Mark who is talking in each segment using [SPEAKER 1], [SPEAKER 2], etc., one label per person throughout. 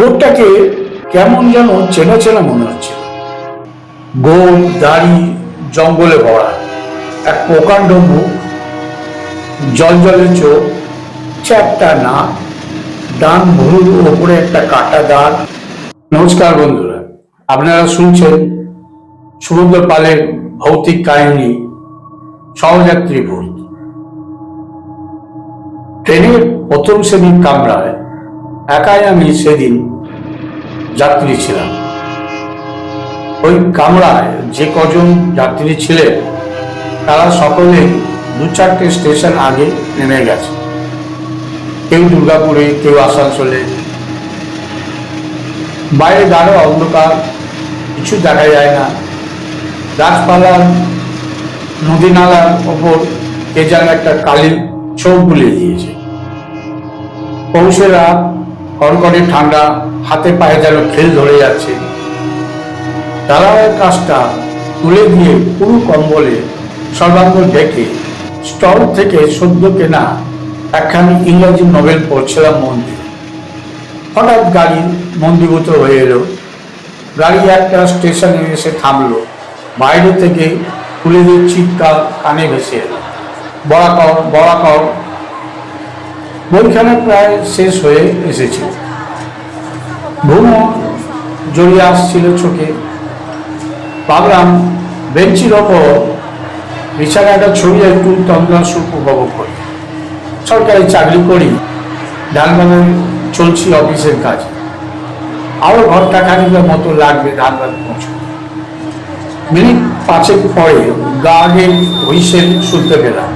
[SPEAKER 1] লোকটাকে কেমন যেন চেনা চেনা মনে হচ্ছে। গোল দাড়ি, জঙ্গলে ভরা, এক প্রকাণ্ড মুখ জল জলে চোখ চ্যাপটা না ডান ভুরুর ওপরে একটা কাটা দাগ। নমস্কার বন্ধুরা, আপনারা শুনছেন সুরেন্দ্র পালের ভৌতিক কাহিনী, সহযাত্রী ভূত। ট্রেনের প্রথম শ্রেণির কামরায় একাই আমি সেদিন যাত্রী ছিলাম। ওই কামরায় যে কজন যাত্রী ছিলেন, তারা সকলেই দু চারটে স্টেশন আগে নেমে গেছে। কেউ দুর্গাপুরে, কেউ আসানসোলে। বাইরে গাঢ় অন্ধকার, কিছু দেখা যায় না। গাছপালার নদী নালার ওপর কে যেন একটা কালির চোখ বুলিয়ে দিয়েছে। পৌষে রাত কনকনে ঠান্ডা, হাতে পায়ে যেন খেল ধরে যাচ্ছে। দালালের কাজটা তুলে দিয়ে পুরো কম্বলে সর্বাঙ্গ ঢেকে স্টল থেকে সদ্য কেনা একখানি ইংরাজি নোবেল পড়ছিলাম মন্দির। হঠাৎ গাড়ি মন্দিভূত হয়ে এলো। গাড়ি একটা স্টেশনে এসে থামলো। বাইরে থেকে ফুলেদের চিৎকার কানে ভেসে এলো। বড়া কর বড়া কর বইখানা প্রায় শেষ হয়ে এসেছে। ঘুমো জড়িয়ে আসছিল চোখে। ভাবলাম বেঞ্চির ওপর বিছানাটা ছড়িয়ে একটু তন্দ্রা সুখ উপভোগ করি। সরকারি চাকরি করি ধানবাদে চলছি অফিসের কাজ। আরও ঘণ্টা খানিকের মতো লাগবে ধানবাদ পৌঁছতে। মিনিট পাঁচেক পরে গা আগে হুইসেল শুনতে পেলাম।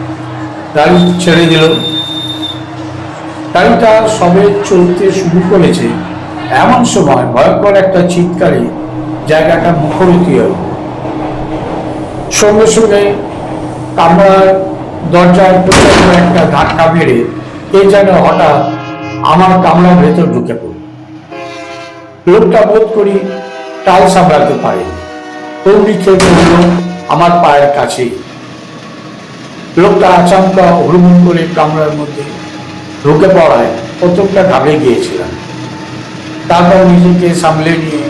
[SPEAKER 1] গাড়ি ছেড়ে দিল গাড়িটা সবে চলতে শুরু করেছে। এমন সময় ভয়ঙ্কর একটা চিৎকারে জায়গাটা মুখরিত হল সঙ্গে সঙ্গে কামরার প্রচণ্ড একটা ধাক্কা মেরে কে যেন হঠাৎ আমার কামরার ভেতর ঢুকে পড়ল। লোকটা বোধ করি টাল সামলাতে পারে তৌড়ি খেয়ে পড়ল আমার পায়ের কাছেই লোকটা আচমকা হুড়মুড় করে কামরার মধ্যে ঢুকে পড়ায় প্রথমটা ঘাবড়ে গিয়েছিলাম। তারপর নিজেকে সামলে নিয়ে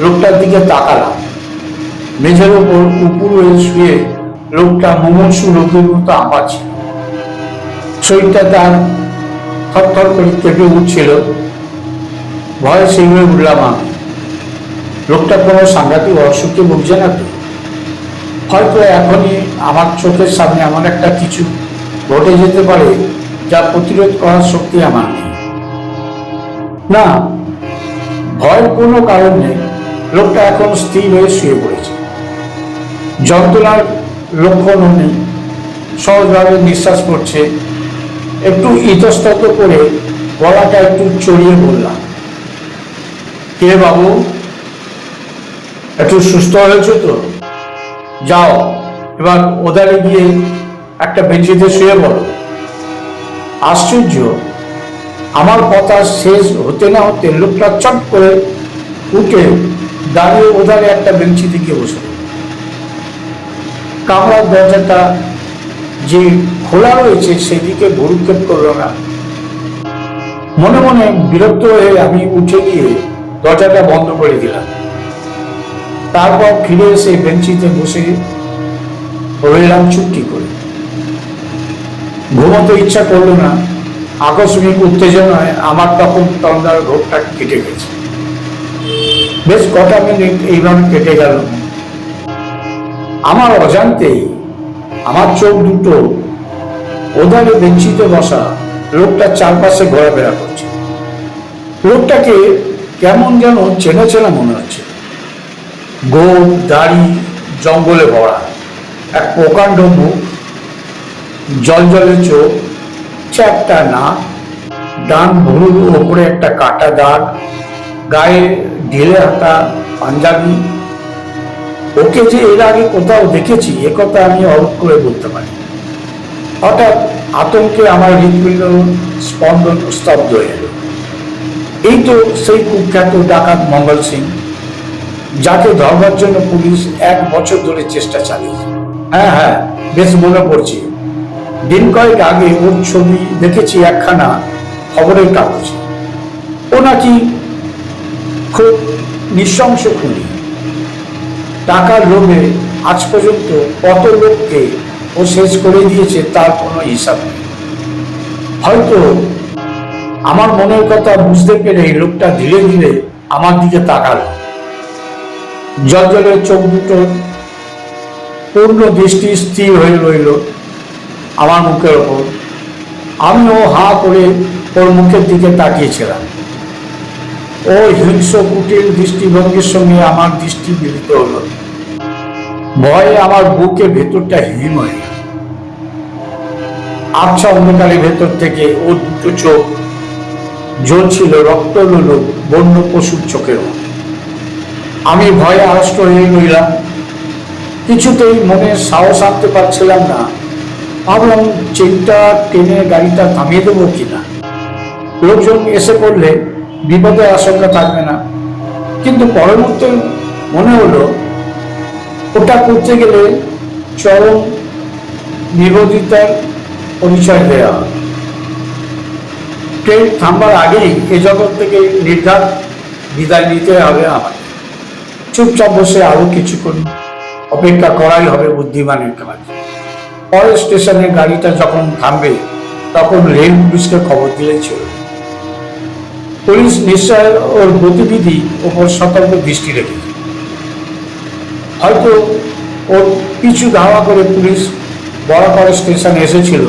[SPEAKER 1] লোকটার দিকে তাকালাম। মেঝের ওপর উপুর হয়ে শুয়ে লোকটা মুমূর্ষু লোকের মতো আঁপাচ্ছে শরীরটা তার থরথর করে কেঁপে উঠছিল। ভয়ে সেই হয়ে উঠলাম আমি লোকটা কোনো সাংঘাতিক অসুখে ভুগছে না তো? হয়তো এখনই আমার চোখের সামনে এমন একটা কিছু ঘটে যেতে পারে যা প্রতিরোধ করার শক্তি আমার নেই। না ভয়ের কোনো কারণ নেই। লোকটা এখন স্থির হয়ে শুয়ে পড়েছে। যন্ত্রণার লক্ষণও নেই সহজভাবে নিঃশ্বাস পড়ছে। একটু ইতস্তত করে গলাটা একটু চড়িয়ে বললাম, কে বাবু? একটু সুস্থ হয়েছে তো? যাও, এবার ওদারে গিয়ে একটা বেঞ্চিতে শুয়ে পড়ো। আশ্চর্য। আমার কথা শেষ হতে না হতে লোকটা চট করে উঠে দাঁড়িয়ে ওধারে একটা বেঞ্চিতে গিয়ে বসে। কামরার দরজাটা যে খোলা রয়েছে সেদিকে ভুরুক্ষেপ করল না। মনে মনে বিরক্ত হয়ে আমি উঠে গিয়ে দরজাটা বন্ধ করে দিলাম। তারপর ফিরে এসে বেঞ্চিতে বসে রইলাম চুপটি করে। ঘুমোতে ইচ্ছা করল না, আকস্মিক উত্তেজনায় আমার তখন তন্দার ঘোরটা কেটে গেছে। বেশ কটা মিনিট এইভাবে কেটে গেল। আমার অজান্তেই আমার চোখ দুটো ওদারে বেঞ্চিতে বসা লোকটার চারপাশে ঘোরাফেরা করছে। লোকটাকে কেমন যেন চেনা চেনা মনে হচ্ছে। গোল, দাড়ি, জঙ্গলে ভরা এক প্রকাণ্ড মুখ জল জলে চোখ চ্যাপটা না ডান ভুরুর ওপরে একটা কাটা দাগ, গায়ে ঢিলে হাতা পাঞ্জাবি। ওকে যে এর আগে কোথাও দেখেছি, এ কথা আমি অবাক করে বলতে পারি। হঠাৎ আতঙ্কে আমার হৃদপিণ্ড স্পন্দন স্তব্ধ হয়ে এলো। এই তো সেই কুখ্যাত ডাকাত মঙ্গল সিং, যাকে ধরবার জন্য পুলিশ এক বছর ধরে চেষ্টা চালিয়েছে। হ্যাঁ হ্যাঁ বেশ মনে পড়ছে। দিন কয়েক আগে ওর ছবি দেখেছি একখানা খবরের কাগজে। ও নাকি খুব নৃশংস খুনি। টাকার লোভে আজ পর্যন্ত কত লোককে ও শেষ করে দিয়েছে তার কোনো হিসাব হয়তো আমার মনের কথা বুঝতে পেরে লোকটা ধীরে ধীরে আমার দিকে তাকালো। জলজলের চোখ দুটো পূর্ণ দৃষ্টি স্থির হয়ে রইল। আমার মুখের ওপর। আমিও হা করে ওর মুখের দিকে তাকিয়েছিলাম। ও হিংস্র কুটির দৃষ্টিভঙ্গির সঙ্গে আমার দৃষ্টি মিলিত হলো। ভয়ে আমার বুকে ভেতরটা হিম হয়ে গেল। আবছা অন্ধকারের ভেতর থেকে ও দুটো চোখ জ্বলছিল রক্ত লুলো বন্য পশুর চোখের। আমি ভয়ে আড়ষ্ট হয়ে রইলাম। কিছুতেই মনে সাহস আনতে পারছিলাম না। ভাবলাম চেনটা টেনে গাড়িটা থামিয়ে দেবো কিনা। লোকজন এসে পড়লে বিপদের আশঙ্কা থাকবে না। কিন্তু পরের মুহূর্তে মনে হলো, ওটা করতে গেলে চরম নিবেদিতার পরিচয় দেওয়া। ট্রেন থামবার আগেই এ জগৎ থেকে নির্ধার বিদায় নিতে হবে আমার চুপচাপ বসে আরও কিছুক্ষণ অপেক্ষা করাই হবে বুদ্ধিমানের কাজ। পরের স্টেশনে গাড়িটা যখন থামবে, তখন রেল পুলিশকে খবর চলবে। পুলিশ নিশ্চয় ওর গতিবিধি ওপর সতর্ক দৃষ্টি রেখেছে। হয়তো ওর পিছু ধাওয়া করে পুলিশ বরাকর স্টেশনে এসেছিল,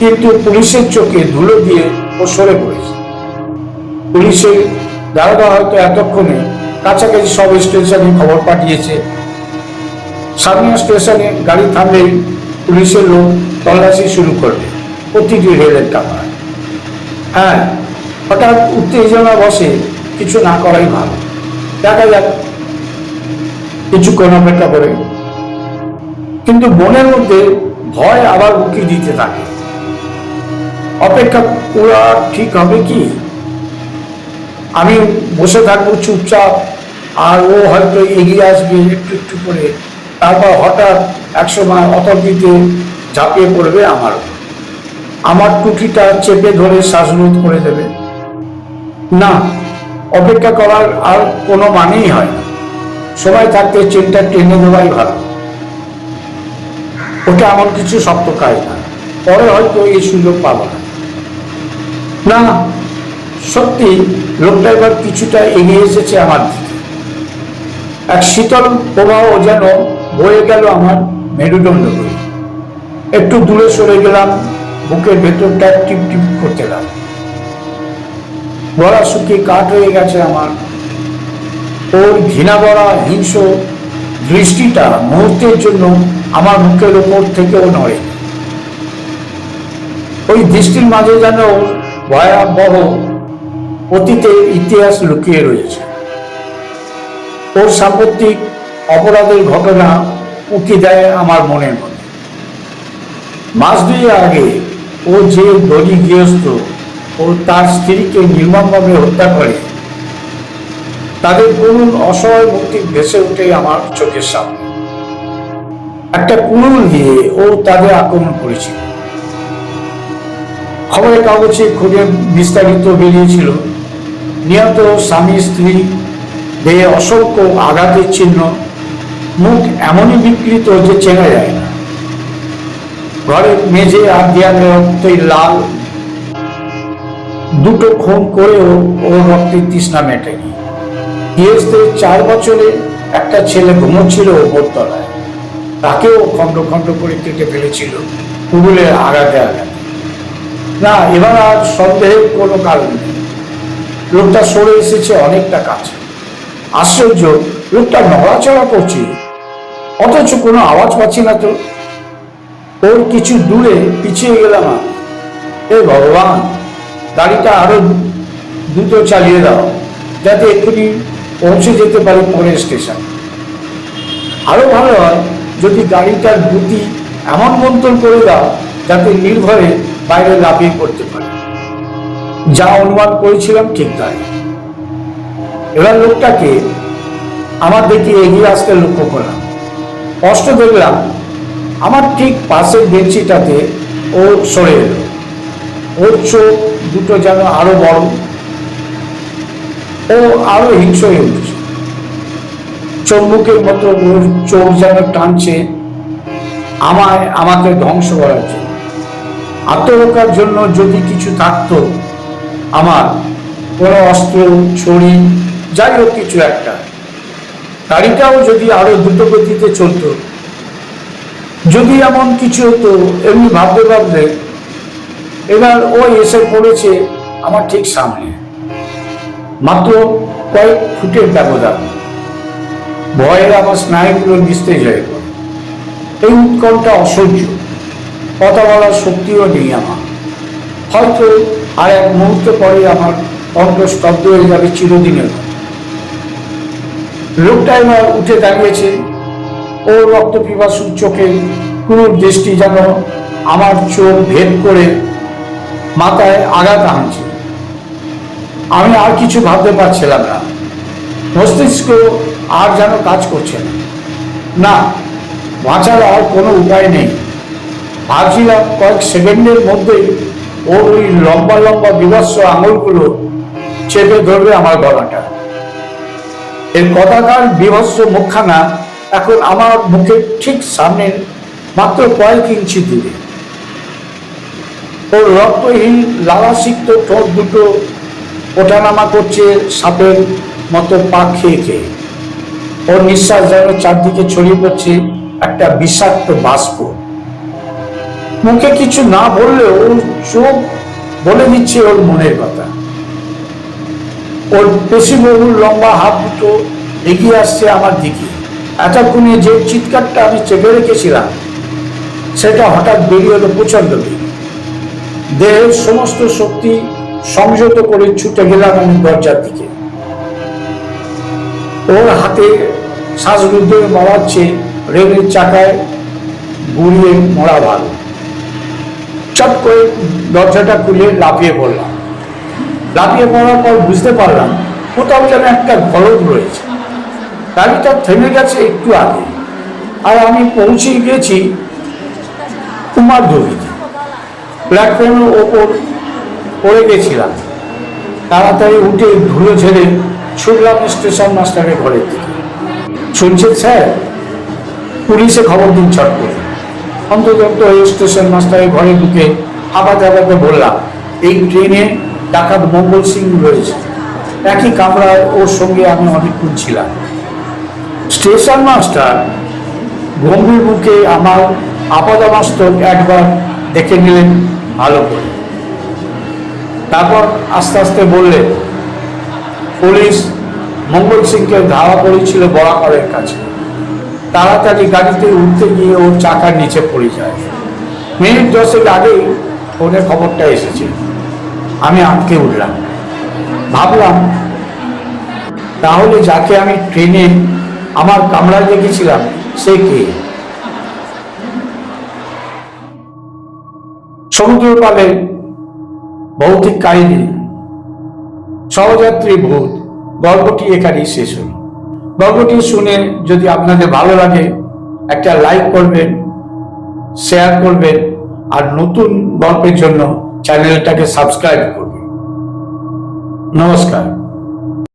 [SPEAKER 1] কিন্তু পুলিশের চোখে ধুলো দিয়ে ও সরে পড়েছে। পুলিশের দারোগা হয়তো এতক্ষণে কাছাকাছি সব স্টেশনে খবর পাঠিয়েছে। সামনে স্টেশনে গাড়ি থামলেই পুলিশের লোক তল্লাশি শুরু করবে। প্রতিটি রেলের কামরায় হ্যাঁ হঠাৎ উত্তেজনা বসে কিছু না করাই ভালো। দেখা যাক কিছুক্ষণ অপেক্ষা করে। কিন্তু মনের মধ্যে ভয় আবার উকি দিতে থাকে। অপেক্ষা করা ঠিক হবে কি? আমি বসে থাকব চুপচাপ, আর ও হয়তো এগিয়ে আসবে একটু একটু করে। তারপর হঠাৎ একসময় অতর্কিতে ঝাঁপিয়ে পড়বে আমার। আমার টুটিটা চেপে ধরে শ্বাসরোধ করে দেবে। না, অপেক্ষা করার আর কোনো মানেই হয় সময় থাকতে চেনটা টেনে দেওয়াই ভালো। ওটা এমন কিছু শক্ত কাজ না। পরে হয়তো এই সুযোগ পাবো না। না, সত্যি লোকটা এবার কিছুটা এগিয়ে এসেছে আমার এক শীতল প্রবাহ যেন বয়ে গেল আমার মেরুদণ্ড করে একটু দূরে সরে গেলাম, বুকের ভেতরটা টিপ টিপ করতে লাগল। গলা শুকিয়ে কাঠ হয়ে গেছে আমার। ওর ঘৃণা ভরা হিংস্র দৃষ্টিটা মুহূর্তের জন্য আমার মুখের ওপর থেকেও নড়ে। ওই দৃষ্টির মাঝে যেন ভয়াবহ অতীতের ইতিহাস লুকিয়ে রয়েছে। ওর সাম্প্রতিক অপরাধের ঘটনা উকি দেয় আমার মনের মধ্যে। মাস দুই আগে ও যে দলি গৃহস্থ, ও তার স্ত্রীকে নির্মমভাবে হত্যা করে, তাদের করুণ অসহায় মুক্তি ভেসে উঠে আমার চোখের সামনে। একটা কুড়ুল দিয়ে ও তাদের আক্রমণ করেছিল। খবরের কাগজে খুঁজে বিস্তারিত বেরিয়েছিল। নিহত স্বামী স্ত্রী দেহে অসংখ্য আঘাতের চিহ্ন মুখ এমনই বিকৃত যে চেনা যায় না। ঘরের মেঝে আর দেয়ালে রক্তই লাল। দুটো খুন করেও ও রক্তের তৃষ্ণা মেটেনি। গৃহস্থের চার বছরে একটা ছেলে ঘুমোচ্ছিল ওপর তলায়। তাকেও খণ্ড খণ্ড করে কেটে ফেলেছিল কুড়ুলের আঘাতে আঘাতে না, এবার আর সন্দেহের কোনো কারণ নেই। লোকটা সরে এসেছে অনেকটা কাছে। আশ্চর্য, লোকটা নড়াচড়া করছে অথচ কোনো আওয়াজ পাচ্ছি না তো। ওর কিছু দূরে পিছিয়ে গেলাম এ ভগবান, গাড়িটা আরও দ্রুত চালিয়ে দাও, যাতে এক্ষুনি পৌঁছে যেতে পারি পরের স্টেশন। আরও ভালো হয় যদি গাড়িটার গতি এমন মন্তন করে দাও, যাতে নির্ভরে বাইরে লাফিয়ে পড়তে পারে। যা অনুমান করেছিলাম ঠিক তাই। এবার লোকটাকে আমার দেখে এগিয়ে আসতে লক্ষ্য করলাম। কষ্ট দেখলাম আমার ঠিক পাশের বেঞ্চিটাতে ও সরে এলো। ওর চোখ দুটো যেন আরও বড়। ও আরও হিংস্র হয়ে উঠেছে। চম্বুকের মতো ওর চোখ যেন টানছে আমায়, আমাকে ধ্বংস করার জন্য। আত্মরক্ষার জন্য যদি কিছু থাকতো আমার, কোনো অস্ত্র ছড়ি যাই হোক কিছু একটা। গাড়িটাও যদি আরও দ্রুত গতিতে চলতো, যদি এমন কিছু হতো, এমনি ভাবতে ভাবতে, এবার ও এসে পড়েছে আমার ঠিক সামনে। মাত্র কয়েক ফুটের ব্যবধান। ভয়ের আমার স্নায়ুগুলো নিস্তেজ হয়ে পড়ে। এই উৎকণ্ঠা অসহ্য। কথা বলার শক্তিও নেই আমার। হয়তো আর এক মুহূর্ত পরে আমার কণ্ঠ স্তব্ধ হয়ে যাবে চিরদিনের মতো। লোকটা এবার উঠে দাঁড়িয়েছে। ও রক্ত পিপাসু চোখে কোনো দৃষ্টি যেন আমার চোখ ভেদ করে মাথায় আঘাত আনছে আমি আর কিছু ভাবতে পারছিলাম না। মস্তিষ্ক আর যেন কাজ করছে না। না, বাঁচার আর কোনো উপায় নেই। ভাবছিলাম কয়েক সেকেন্ডের মধ্যেই ওর ওই লম্বা লম্বা বিভৎস আঙুলগুলো চেপে ধরবে আমার গলাটা। এর কথাকার বিভৎস মুখখানা এখন আমার মুখের ঠিক সামনে মাত্র কয়েক ইঞ্চি দূরে। ওর রক্তহীন, লালাসিক্ত ঠোঁট দুটো ওঠানামা করছে সাপের মতো পা খেয়ে খেয়ে। ওর নিঃশ্বাস যেন চারদিকে ছড়িয়ে পড়ছে একটা বিষাক্ত বাষ্প। মুখে কিছু না বললেও চোখ বলে দিচ্ছে ওর মনের কথা। ওর পেশিবহুল লম্বা হাত দুটো এগিয়ে আসছে আমার দিকে। এতক্ষণে যে চিৎকারটা আমি চেপে রেখেছিলাম, সেটা হঠাৎ বেরিয়ে এলো প্রচণ্ড বেগে। দেহের সমস্ত শক্তি সংযত করে ছুটে গেলাম আমি দরজার দিকে। ওর হাতে শ্বাসরুদ্ধ মরাচ্ছে রেলের চাকায় গুড়িয়ে মরা ভালো চট করে দরজাটা খুলে লাফিয়ে পড়লাম। লাফিয়ে পড়ার পর বুঝতে পারলাম, কোথাও যেন একটা গলদ রয়েছে। গাড়িটা থেমে গেছে একটু আগে। আর আমি পৌঁছে গেছি কুমারধবিতে প্ল্যাটফর্মের ওপর পড়ে গেছিলাম। তাড়াতাড়ি উঠে ধুলো ঝেড়ে ছুটলাম স্টেশন মাস্টারের ঘরে শুনছেন স্যার? পুলিশে খবর দিন ছট করে। অন্তর্গত এই স্টেশন মাস্টারের ঘরে ঢুকে আবার হাঁপাতে বললাম, এই ট্রেনে ডাকাত মঙ্গল সিং রয়েছে। একই কামরায় ওর সঙ্গে আমি অনেকক্ষণ ছিলাম। স্টেশন মাস্টার গম্ভীর মুখে আমার আপাদমস্তক একবার দেখে নিলেন ভালো করে। তারপর আস্তে আস্তে বললেন, পুলিশ মঙ্গল সিংকে ধাওয়া করেছিল বরাকরের কাছে। তাড়াতাড়ি গাড়িতে উঠতে গিয়ে ওর চাকার নিচে পড়ে যায়। মিনিট দশেক আগেই ফোনে খবরটা এসেছে। আমি আটকে উঠলাম। ভাবলাম, তাহলে যাকে আমি ট্রেনে আমার কামরায় দেখেছিলাম, সে কে? সমুদ্র পালে ভৌতিক কাহিনী। সহযাত্রী ভূত, গল্পটি এখানেই শেষ হল। গল্পটি শুনে যদি আপনাদের ভালো লাগে, একটা লাইক করবেন, শেয়ার করবেন, আর নতুন গল্পের জন্য চ্যানেলটাকে সাবস্ক্রাইব করবেন নমস্কার